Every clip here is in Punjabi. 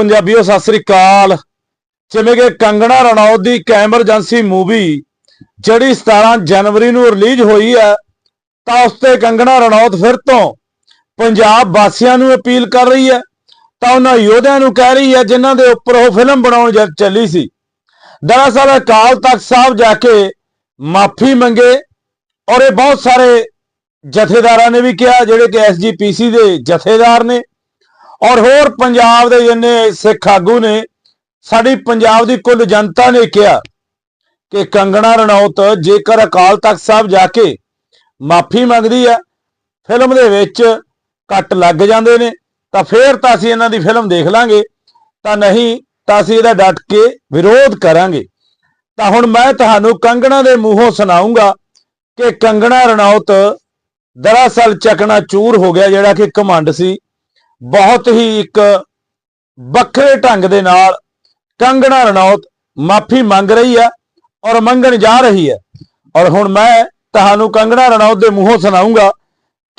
ਪੰਜਾਬੀਓ, ਸਤਿ ਸ੍ਰੀ ਅਕਾਲ। ਜਿਵੇਂ ਕਿ ਕੰਗਣਾ ਰਣੌਤ ਦੀ ਇੱਕ ਐਮਰਜੈਂਸੀ ਮੂਵੀ, ਜਿਹੜੀ 17 ਜਨਵਰੀ ਨੂੰ ਰਿਲੀਜ਼ ਹੋਈ ਹੈ, ਤਾਂ ਉਸ ਤੇ ਕੰਗਣਾ ਰਣੌਤ ਫਿਰ ਤੋਂ ਪੰਜਾਬ ਵਾਸੀਆਂ ਨੂੰ ਅਪੀਲ ਕਰ ਰਹੀ ਹੈ। ਤਾਂ ਉਹਨਾਂ ਯੋਧਿਆਂ ਨੂੰ ਕਹਿ ਰਹੀ ਹੈ, ਜਿਨ੍ਹਾਂ ਦੇ ਉੱਪਰ ਉਹ ਫਿਲਮ ਬਣਾਉਣ ਜਦ ਚੱਲੀ ਸੀ। ਦਰਅਸਲ ਅਕਾਲ ਤਖਤ ਸਾਹਿਬ ਜਾ ਕੇ ਮਾਫੀ ਮੰਗੇ ਔਰ ਇਹ ਬਹੁਤ ਸਾਰੇ ਜਥੇਦਾਰਾਂ ਨੇ ਵੀ ਕਿਹਾ, ਜਿਹੜੇ ਕਿ ਐਸਜੀਪੀਸੀ ਦੇ ਜਥੇਦਾਰ ਨੇ। ਔਰ ਹੋਰ ਪੰਜਾਬ ਦੇ ਜਿੰਨੇ ਸਿੱਖ ਆਗੂ ਨੇ, ਸਾਡੀ ਪੰਜਾਬ ਦੀ ਕੁੱਲ ਜਨਤਾ ਨੇ ਕਿਹਾ ਕਿ ਕੰਗਣਾ ਰਣੌਤ ਜੇਕਰ ਅਕਾਲ ਤਖਤ ਸਾਹਿਬ ਜਾ ਕੇ ਮਾਫੀ ਮੰਗਦੀ ਹੈ, ਫਿਲਮ ਦੇ ਵਿੱਚ ਕੱਟ ਲੱਗ ਜਾਂਦੇ ਨੇ, ਤਾਂ ਫੇਰ ਤਾਂ ਅਸੀਂ ਇਹਨਾਂ ਦੀ ਫਿਲਮ ਦੇਖ ਲਾਂਗੇ, ਤਾਂ ਨਹੀਂ ਤਾਂ ਅਸੀਂ ਇਹਦਾ ਡਟ ਕੇ ਵਿਰੋਧ ਕਰਾਂਗੇ। ਤਾਂ ਹੁਣ ਮੈਂ ਤੁਹਾਨੂੰ ਕੰਗਣਾ ਦੇ ਮੂੰਹੋਂ ਸੁਣਾਉਂਗਾ ਕਿ ਕੰਗਣਾ ਰਣੌਤ ਦਰਅਸਲ ਚਕਣਾ ਚੂਰ ਹੋ ਗਿਆ, ਜਿਹੜਾ ਕਿ ਕਮੰਡ ਸੀ। ਬਹੁਤ ਹੀ ਇੱਕ ਵੱਖਰੇ ਢੰਗ ਦੇ ਨਾਲ ਕੰਗਣਾ ਰਣੌਤ ਮਾਫੀ ਮੰਗ ਰਹੀ ਹੈ ਔਰ ਮੰਗਣ ਜਾ ਰਹੀ ਹੈ। ਔਰ ਹੁਣ ਮੈਂ ਤੁਹਾਨੂੰ ਕੰਗਣਾ ਰਣੌਤ ਦੇ ਮੂੰਹੋਂ ਸੁਣਾਉਂਗਾ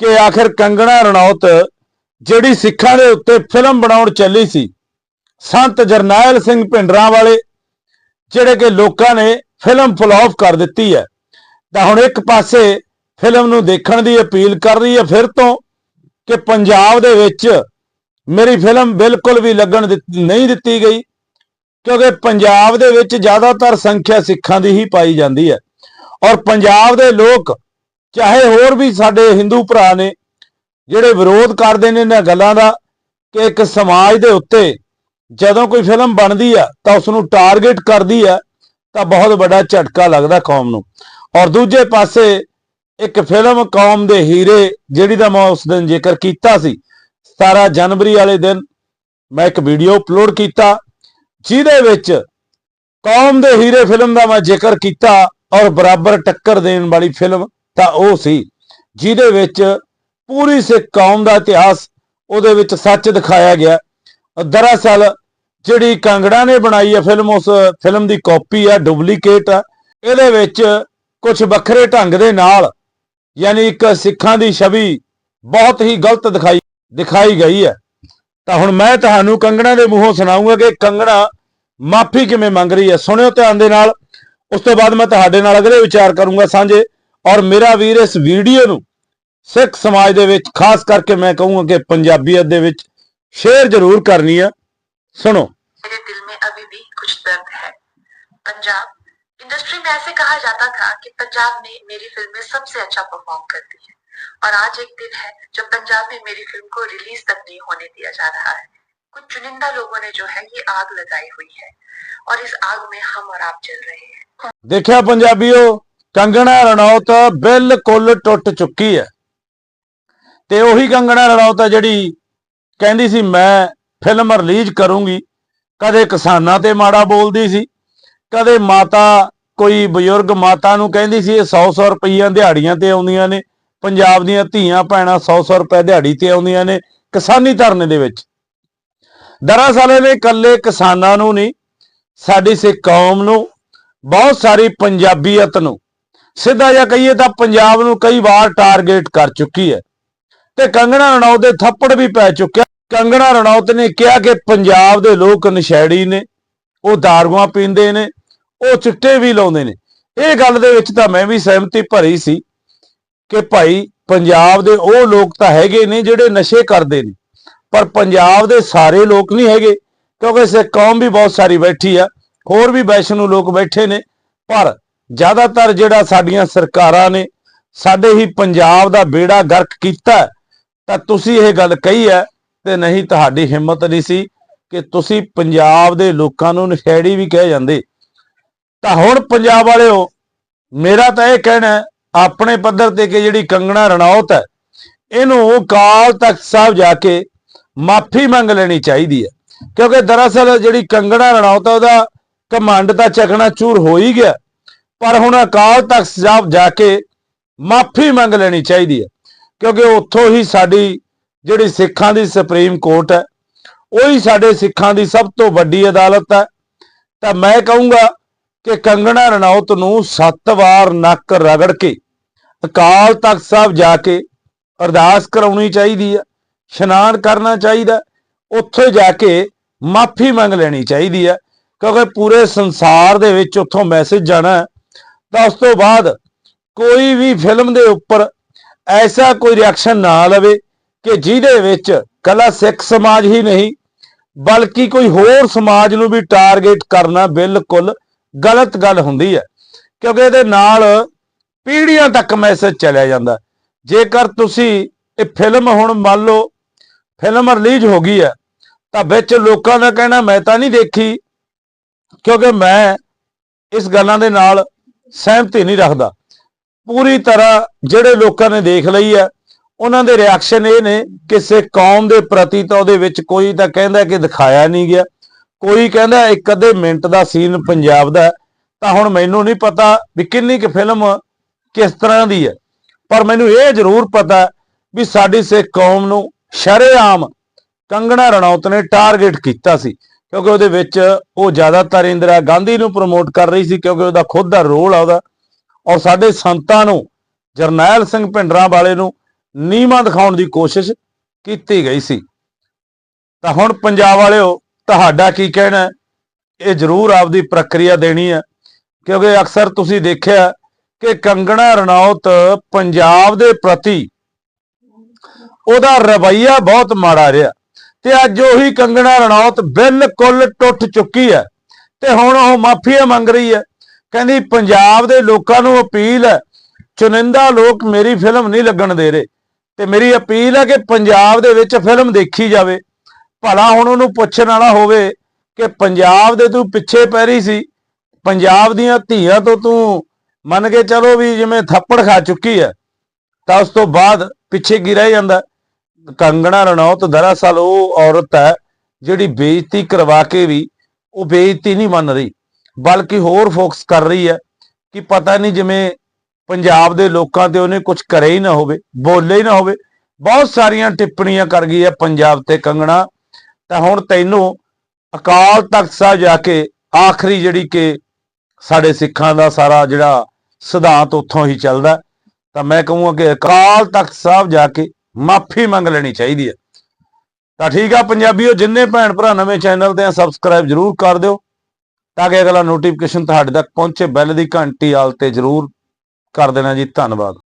ਕਿ ਆਖਿਰ ਕੰਗਣਾ ਰਣੌਤ ਜਿਹੜੀ ਸਿੱਖਾਂ ਦੇ ਉੱਤੇ ਫਿਲਮ ਬਣਾਉਣ ਚੱਲੀ ਸੀ, ਸੰਤ ਜਰਨੈਲ ਸਿੰਘ ਭਿੰਡਰਾਂ ਵਾਲੇ, ਜਿਹੜੇ ਕਿ ਲੋਕਾਂ ਨੇ ਫਿਲਮ ਫਲॉप ਕਰ ਦਿੱਤੀ ਹੈ। ਤਾਂ ਹੁਣ ਇੱਕ ਪਾਸੇ ਫਿਲਮ ਨੂੰ ਦੇਖਣ ਦੀ ਅਪੀਲ ਕਰ ਰਹੀ ਹੈ ਫਿਰ ਤੋਂ ਕਿ ਪੰਜਾਬ ਦੇ ਵਿੱਚ ਮੇਰੀ ਫਿਲਮ ਬਿਲਕੁਲ ਵੀ ਲੱਗਣ ਦਿੱਤੀ- ਨਹੀਂ ਦਿੱਤੀ ਗਈ, ਕਿਉਂਕਿ ਪੰਜਾਬ ਦੇ ਵਿੱਚ ਜ਼ਿਆਦਾਤਰ ਸੰਖਿਆ ਸਿੱਖਾਂ ਦੀ ਹੀ ਪਾਈ ਜਾਂਦੀ ਹੈ। ਔਰ ਪੰਜਾਬ ਦੇ ਲੋਕ ਚਾਹੇ ਹੋਰ ਵੀ ਸਾਡੇ ਹਿੰਦੂ ਭਰਾ ਨੇ, ਜਿਹੜੇ ਵਿਰੋਧ ਕਰਦੇ ਨੇ ਇਹਨਾਂ ਗੱਲਾਂ ਦਾ, ਕਿ ਇੱਕ ਸਮਾਜ ਦੇ ਉੱਤੇ ਜਦੋਂ ਕੋਈ ਫਿਲਮ ਬਣਦੀ ਆ, ਤਾਂ ਉਸ ਨੂੰ ਟਾਰਗੇਟ ਕਰਦੀ ਆ, ਤਾਂ ਬਹੁਤ ਵੱਡਾ ਝਟਕਾ ਲੱਗਦਾ ਕੌਮ ਨੂੰ। ਔਰ ਦੂਜੇ ਪਾਸੇ ਇੱਕ ਫਿਲਮ ਕੌਮ ਦੇ ਹੀਰੇ, ਜਿਹੜੀ ਦਾ ਮੈਂ ਉਸ ਦਿਨ ਜ਼ਿਕਰ ਕੀਤਾ ਸੀ 17 ਜਨਵਰੀ ਵਾਲੇ ਦਿਨ ਮੈਂ ਇੱਕ ਵੀਡੀਓ ਅਪਲੋਡ ਕੀਤਾ, ਜਿਹਦੇ ਵਿੱਚ ਕੌਮ ਦੇ ਹੀਰੇ ਫਿਲਮ ਦਾ ਮੈਂ ਜ਼ਿਕਰ ਕੀਤਾ ਔਰ ਬਰਾਬਰ ਟੱਕਰ ਦੇਣ ਵਾਲੀ ਫਿਲਮ ਤਾਂ ਉਹ ਸੀ, ਜਿਹਦੇ ਵਿੱਚ ਪੂਰੀ ਸਿੱਖ ਕੌਮ ਦਾ ਇਤਿਹਾਸ ਉਹਦੇ ਵਿੱਚ ਸੱਚ ਦਿਖਾਇਆ ਗਿਆ। ਦਰਅਸਲ ਜਿਹੜੀ ਕੰਗੜਾ ਨੇ ਬਣਾਈ ਹੈ ਫਿਲਮ, ਉਸ ਫਿਲਮ ਦੀ ਕਾਪੀ ਹੈ, ਡੁਪਲੀਕੇਟ ਆ ਇਹਦੇ ਵਿੱਚ ਕੁਝ ਵੱਖਰੇ ਢੰਗ ਦੇ ਨਾਲ ਯਾਨੀ ਇੱਕ ਸਿੱਖਾਂ ਦੀ ਛਵੀ ਬਹੁਤ ਹੀ ਗਲਤ ਦਿਖਾਈ ਦਿਖਾਈ ਗਈ ਹੈ। ਤਾਂ ਹੁਣ ਮੈਂ ਤੁਹਾਨੂੰ ਕੰਗਣਾ ਦੇ ਮੂੰਹੋਂ ਸੁਣਾਉਂਗਾ ਕਿ ਕੰਗਣਾ ਮਾਫੀ ਕਿਵੇਂ ਮੰਗ ਰਹੀ ਹੈ। ਸੁਣਿਓ ਧਿਆਨ ਦੇ ਨਾਲ। ਉਸ ਤੋਂ ਬਾਅਦ ਮੈਂ ਤੁਹਾਡੇ ਨਾਲ ਅਗਲੇ ਵਿਚਾਰ ਕਰੂੰਗਾ ਸਾਂਝੇ। ਔਰ ਮੇਰਾ ਵੀਰ ਇਸ ਵੀਡੀਓ ਨੂੰ ਸਿੱਖ ਸਮਾਜ ਦੇ ਵਿੱਚ, ਖਾਸ ਕਰਕੇ ਮੈਂ ਕਹੂੰਗਾ ਕਿ ਪੰਜਾਬੀਅਤ ਦੇ ਵਿੱਚ ਸ਼ੇਅਰ ਜ਼ਰੂਰ ਕਰਨੀ ਆ ਸੁਣੋ। ਮੇਰੇ ਦਿਲ ਮੇ ਅਭੀ ਵੀ ਕੁਝ ਦਰਦ ਹੈ। ਪੰਜਾਬ इंडस्ट्री में ऐसे कहा जाता था कि पंजाब ने मेरी फिल्म में सबसे अच्छा परफॉर्म करती है और आज एक दिन है जब पंजाब में मेरी फिल्म को रिलीज तक नहीं होने दिया जा रहा है कुछ चुनिंदा लोगों ने जो है ये आग लगाई हुई है और इस आग में हम और आप जल रहे हैं ਦੇਖਿਆ ਪੰਜਾਬੀਓ ਕੰਗਣਾ ਰਣੌਤ ਬਿਲਕੁਲ ਟੁੱਟ ਚੁੱਕੀ ਹੈ ਤੇ ਉਹੀ ਕੰਗਣਾ ਰਣੌਤ ਹੈ ਜਿਹੜੀ ਕਹਿੰਦੀ ਸੀ ਮੈਂ ਫਿਲਮ ਰਿਲੀਜ਼ ਕਰੂੰਗੀ ਕਦੇ ਕਿਸਾਨਾਂ ਤੇ ਮਾੜਾ ਬੋਲਦੀ ਸੀ ਕਦੇ ਮਾਤਾ ਕੋਈ ਬਜ਼ੁਰਗ ਮਾਤਾ ਨੂੰ ਕਹਿੰਦੀ ਸੀ, ਇਹ 100-100 ਰੁਪਈਆ ਦਿਹਾੜੀਆਂ ਤੇ ਆਉਂਦੀਆਂ ਨੇ। ਪੰਜਾਬ ਦੀਆਂ ਧੀਆਂ ਭੈਣਾਂ 100-100 ਰੁਪਏ ਦਿਹਾੜੀ ਤੇ ਆਉਂਦੀਆਂ ਨੇ ਕਿਸਾਨੀ ਧਰਨੇ ਦੇ ਵਿੱਚ। ਦਰਅਸਲ ਇਹਨੇ ਇਕੱਲੇ ਕਿਸਾਨਾਂ ਨੂੰ ਨਹੀਂ, ਸਾਡੀ ਸਿੱਖ ਕੌਮ ਨੂੰ, ਬਹੁਤ ਸਾਰੀ ਪੰਜਾਬੀਅਤ ਨੂੰ, ਸਿੱਧਾ ਜਿਹਾ ਕਹੀਏ ਤਾਂ ਪੰਜਾਬ ਨੂੰ ਕਈ ਵਾਰ ਟਾਰਗੇਟ ਕਰ ਚੁੱਕੀ ਹੈ। ਤੇ ਕੰਗਣਾ ਰਣੌਤ ਦੇ ਥੱਪੜ ਵੀ ਪੈ ਚੁੱਕਿਆ। ਕੰਗਣਾ ਰਣੌਤ ਨੇ ਕਿਹਾ ਕਿ ਪੰਜਾਬ ਦੇ ਲੋਕ ਨਸ਼ੈੜੀ ਨੇ, ਉਹ ਦਾਰੂਆਂ ਪੀਂਦੇ ਨੇ ਉਹ ਚਿੱਟੇ ਵੀ ਲਾਉਂਦੇ ਨੇ। ਇਹ ਗੱਲ ਦੇ ਵਿੱਚ ਤਾਂ ਮੈਂ ਵੀ ਸਹਿਮਤੀ ਭਰੀ ਸੀ ਕਿ ਭਾਈ ਪੰਜਾਬ ਦੇ ਉਹ ਲੋਕ ਤਾਂ ਹੈਗੇ ਨੇ ਜਿਹੜੇ ਨਸ਼ੇ ਕਰਦੇ ਨੇ। ਪਰ ਪੰਜਾਬ ਦੇ ਸਾਰੇ ਲੋਕ ਨਹੀਂ ਹੈਗੇ, ਕਿਉਂਕਿ ਸਿੱਖ ਕੌਮ ਵੀ ਬਹੁਤ ਸਾਰੀ ਬੈਠੀ ਆ, ਹੋਰ ਵੀ ਵੈਸ਼ਨੂ ਲੋਕ ਬੈਠੇ ਨੇ। ਪਰ ਜ਼ਿਆਦਾਤਰ ਜਿਹੜਾ ਸਾਡੀਆਂ ਸਰਕਾਰਾਂ ਨੇ ਸਾਡੇ ਹੀ ਪੰਜਾਬ ਦਾ ਬੇੜਾ ਗਰਕ ਕੀਤਾ, ਤਾਂ ਤੁਸੀਂ ਇਹ ਗੱਲ ਕਹੀ ਹੈ ਤੇ ਨਹੀਂ ਤੁਹਾਡੀ ਹਿੰਮਤ ਨਹੀਂ ਸੀ ਕਿ ਤੁਸੀਂ ਪੰਜਾਬ ਦੇ ਲੋਕਾਂ ਨੂੰ ਨਸ਼ੇੜੀ ਵੀ ਕਹਿ ਜਾਂਦੇ। ਤਾਂ ਹੁਣ ਪੰਜਾਬ ਵਾਲਿਓ, ਮੇਰਾ ਤਾਂ ਇਹ ਕਹਿਣਾ ਆਪਣੇ ਪੱਧਰ ਤੇ ਕਿ ਜਿਹੜੀ ਕੰਗਣਾ ਰਣੌਤ ਹੈ, ਇਹਨੂੰ ਕਾਲ ਤਖਤ ਸਾਹਿਬ ਜਾ ਕੇ ਮਾਫੀ ਮੰਗ ਲੈਣੀ ਚਾਹੀਦੀ ਹੈ। ਕਿਉਂਕਿ ਦਰਅਸਲ ਜਿਹੜੀ ਕੰਗਣਾ ਰਣੌਤ ਹੈ, ਉਹਦਾ ਕਮਾਂਡ ਤਾਂ ਚੱਕਣਾ ਚੂਰ ਹੋ ਹੀ ਗਿਆ। ਪਰ ਹੁਣ ਅਕਾਲ ਤਖਤ ਸਾਹਿਬ ਜਾ ਕੇ ਮਾਫੀ ਮੰਗ ਲੈਣੀ ਚਾਹੀਦੀ ਹੈ। ਕਿਉਂਕਿ ਉੱਥੋਂ ਹੀ ਸਾਡੀ ਜਿਹੜੀ ਸਿੱਖਾਂ ਦੀ ਸੁਪਰੀਮ ਕੋਰਟ ਹੈ, ਉਹੀ ਸਾਡੇ ਸਿੱਖਾਂ ਦੀ ਸਭ ਤੋਂ ਵੱਡੀ ਅਦਾਲਤ ਹੈ। ਤਾਂ ਮੈਂ ਕਹੂੰਗਾ ਕਿ ਕੰਗਣਾ ਰਣੌਤ ਨੂੰ ਸੱਤ ਵਾਰ ਨੱਕ ਰਗੜ ਕੇ ਅਕਾਲ ਤਖਤ ਸਾਹਿਬ ਜਾ ਕੇ ਅਰਦਾਸ ਕਰਾਉਣੀ ਚਾਹੀਦੀ ਹੈ ਇਸ਼ਨਾਨ ਕਰਨਾ ਚਾਹੀਦਾ, ਉੱਥੇ ਜਾ ਕੇ ਮਾਫੀ ਮੰਗ ਲੈਣੀ ਚਾਹੀਦੀ ਹੈ ਕਿਉਂਕਿ ਪੂਰੇ ਸੰਸਾਰ ਦੇ ਵਿੱਚ ਉੱਥੋਂ ਮੈਸੇਜ ਜਾਣਾ ਤਾਂ ਉਸ ਤੋਂ ਬਾਅਦ ਕੋਈ ਵੀ ਫਿਲਮ ਦੇ ਉੱਪਰ ਐਸਾ ਕੋਈ ਰਿਐਕਸ਼ਨ ਨਾ ਲਵੇ ਕਿ ਜਿਹਦੇ ਵਿੱਚ ਕਲਾ ਸਿੱਖ ਸਮਾਜ ਹੀ ਨਹੀਂ, ਬਲਕਿ ਕੋਈ ਹੋਰ ਸਮਾਜ ਨੂੰ ਵੀ ਟਾਰਗੇਟ ਕਰਨਾ ਬਿਲਕੁਲ ਗਲਤ ਗੱਲ ਹੁੰਦੀ ਹੈ, ਕਿਉਂਕਿ ਇਹਦੇ ਨਾਲ ਪੀੜ੍ਹੀਆਂ ਤੱਕ ਮੈਸੇਜ ਚਲਿਆ ਜਾਂਦਾ। ਜੇਕਰ ਤੁਸੀਂ ਇਹ ਫਿਲਮ ਹੁਣ ਮੰਨ ਲਓ ਫਿਲਮ ਰਿਲੀਜ਼ ਹੋ ਗਈ ਹੈ, ਤਾਂ ਵਿੱਚ ਲੋਕਾਂ ਦਾ ਕਹਿਣਾ, ਮੈਂ ਤਾਂ ਨਹੀਂ ਦੇਖੀ, ਕਿਉਂਕਿ ਮੈਂ ਇਸ ਗੱਲਾਂ ਦੇ ਨਾਲ ਸਹਿਮਤੀ ਨਹੀਂ ਰੱਖਦਾ। ਪੂਰੀ ਤਰ੍ਹਾਂ ਜਿਹੜੇ ਲੋਕਾਂ ਨੇ ਦੇਖ ਲਈ ਹੈ, ਉਹਨਾਂ ਦੇ ਰਿਐਕਸ਼ਨ ਇਹ ਨੇ ਕਿਸੇ ਕੌਮ ਦੇ ਪ੍ਰਤੀ ਤਾਂ ਉਹਦੇ ਵਿੱਚ ਕੋਈ ਤਾਂ ਕਹਿੰਦਾ ਕਿ ਦਿਖਾਇਆ ਨਹੀਂ ਗਿਆ। ਕੋਈ ਕਹਿੰਦਾ ਇੱਕ ਅੱਧੇ ਮਿੰਟ ਦਾ ਸੀਨ ਪੰਜਾਬ ਦਾ ਤਾਂ ਹੁਣ ਮੈਨੂੰ ਨਹੀਂ ਪਤਾ ਵੀ ਕਿੰਨੀ ਕੁ ਫਿਲਮ ਕਿਸ ਤਰ੍ਹਾਂ ਦੀ ਹੈ। ਪਰ ਮੈਨੂੰ ਇਹ ਜ਼ਰੂਰ ਪਤਾ ਵੀ ਸਾਡੀ ਸਿੱਖ ਕੌਮ ਨੂੰ ਸ਼ਰੇਆਮ ਕੰਗਣਾ ਰਣੌਤ ਨੇ ਟਾਰਗੇਟ ਕੀਤਾ ਸੀ, ਕਿਉਂਕਿ ਉਹਦੇ ਵਿੱਚ ਉਹ ਜ਼ਿਆਦਾਤਰ ਇੰਦਰਾ ਗਾਂਧੀ ਨੂੰ ਪ੍ਰਮੋਟ ਕਰ ਰਹੀ ਸੀ, ਕਿਉਂਕਿ ਉਹਦਾ ਖੁਦ ਦਾ ਰੋਲ ਆ ਉਹਦਾ। ਔਰ ਸਾਡੇ ਸੰਤਾਂ ਨੂੰ, ਜਰਨੈਲ ਸਿੰਘ ਭਿੰਡਰਾਂ ਵਾਲੇ ਨੂੰ ਨੀਵਾਂ ਦਿਖਾਉਣ ਦੀ ਕੋਸ਼ਿਸ਼ ਕੀਤੀ ਗਈ ਸੀ। ਤਾਂ ਹੁਣ ਪੰਜਾਬ ਵਾਲਿਓ ਤੁਹਾਡਾ ਕੀ ਕਹਿਣਾ ਇਹ ਜ਼ਰੂਰ ਆਪਦੀ ਪ੍ਰਕਿਰਿਆ ਦੇਣੀ ਹੈ। ਕਿਉਂਕਿ ਅਕਸਰ ਤੁਸੀਂ ਦੇਖਿਆ ਕਿ ਕੰਗਣਾ ਰਣੌਤ ਪੰਜਾਬ ਦੇ ਪ੍ਰਤੀ ਉਹਦਾ ਰਵੱਈਆ ਬਹੁਤ ਮਾੜਾ ਰਿਹਾ ਤੇ ਅੱਜ ਉਹੀ ਕੰਗਣਾ ਰਣੌਤ ਬਿਲਕੁਲ ਟੁੱਟ ਚੁੱਕੀ ਹੈ ਤੇ ਹੁਣ ਉਹ ਮਾਫੀਆ ਮੰਗ ਰਹੀ ਹੈ। ਕਹਿੰਦੀ ਪੰਜਾਬ ਦੇ ਲੋਕਾਂ ਨੂੰ ਅਪੀਲ ਹੈ, ਚੁਨਿੰਦਾ ਲੋਕ ਮੇਰੀ ਫਿਲਮ ਨਹੀਂ ਲੱਗਣ ਦੇ ਰਹੇ ਤੇ ਮੇਰੀ ਅਪੀਲ ਹੈ ਕਿ ਪੰਜਾਬ ਦੇ ਵਿੱਚ ਫਿਲਮ ਦੇਖੀ ਜਾਵੇ। ਭਲਾ ਹੁਣ ਉਹਨੂੰ ਪੁੱਛਣ ਵਾਲਾ ਹੋਵੇ ਕਿ ਪੰਜਾਬ ਦੇ ਤੂੰ ਪਿੱਛੇ ਪੈ ਰਹੀ ਸੀ, ਪੰਜਾਬ ਦੀਆਂ ਧੀਆਂ ਤੋਂ ਤੂੰ ਮੰਨ ਕੇ ਚਲੋ ਵੀ ਜਿਵੇਂ ਥੱਪੜ ਖਾ ਚੁੱਕੀ ਹੈ, ਤਾਂ ਉਸ ਤੋਂ ਬਾਅਦ ਪਿੱਛੇ ਕੀ ਜਾਂਦਾ? ਕੰਗਣਾ ਰਣੌਤ ਦਰਅਸਲ ਉਹ ਔਰਤ ਹੈ ਜਿਹੜੀ ਬੇਇੱਜ਼ਤੀ ਕਰਵਾ ਕੇ ਵੀ ਉਹ ਬੇਇੱਜ਼ਤੀ ਨਹੀਂ ਮੰਨ ਰਹੀ, ਬਲਕਿ ਹੋਰ ਫੋਕਸ ਕਰ ਰਹੀ ਹੈ ਕਿ ਪਤਾ ਨਹੀਂ ਜਿਵੇਂ ਪੰਜਾਬ ਦੇ ਲੋਕਾਂ ਤੇ ਉਹਨੇ ਕੁਝ ਕਰੇ ਹੀ ਨਾ ਹੋਵੇ ਬੋਲੇ ਹੀ ਨਾ ਹੋਵੇ। ਬਹੁਤ ਸਾਰੀਆਂ ਟਿੱਪਣੀਆਂ ਕਰ ਗਈ ਹੈ ਪੰਜਾਬ ਤੇ ਕੰਗਣਾ। ਤਾਂ ਹੁਣ ਤੈਨੂੰ ਅਕਾਲ ਤਖਤ ਸਾਹਿਬ ਜਾ ਕੇ ਆਖਰੀ ਜਿਹੜੀ ਕਿ ਸਾਡੇ ਸਿੱਖਾਂ ਦਾ ਸਾਰਾ ਜਿਹੜਾ ਸਿਧਾਂਤ ਉੱਥੋਂ ਹੀ ਚੱਲਦਾ। ਤਾਂ ਮੈਂ ਕਹੂੰਗਾ ਕਿ ਅਕਾਲ ਤਖਤ ਸਾਹਿਬ ਜਾ ਕੇ ਮਾਫੀ ਮੰਗ ਲੈਣੀ ਚਾਹੀਦੀ ਹੈ। ਤਾਂ ਠੀਕ ਆ ਪੰਜਾਬੀਓ, ਜਿੰਨੇ ਭੈਣ ਭਰਾ ਨਵੇਂ ਚੈਨਲ ਤੇ ਆ ਸਬਸਕ੍ਰਾਈਬ ਜਰੂਰ ਕਰ ਦਿਓ ਤਾਂ ਕਿ ਅਗਲਾ ਨੋਟੀਫਿਕੇਸ਼ਨ ਤੁਹਾਡੇ ਤੱਕ ਪਹੁੰਚੇ। ਬੈਲ ਦੀ ਘੰਟੀ ਆਲ ਤੇ ਜਰੂਰ ਕਰ ਦੇਣਾ ਜੀ। ਧੰਨਵਾਦ।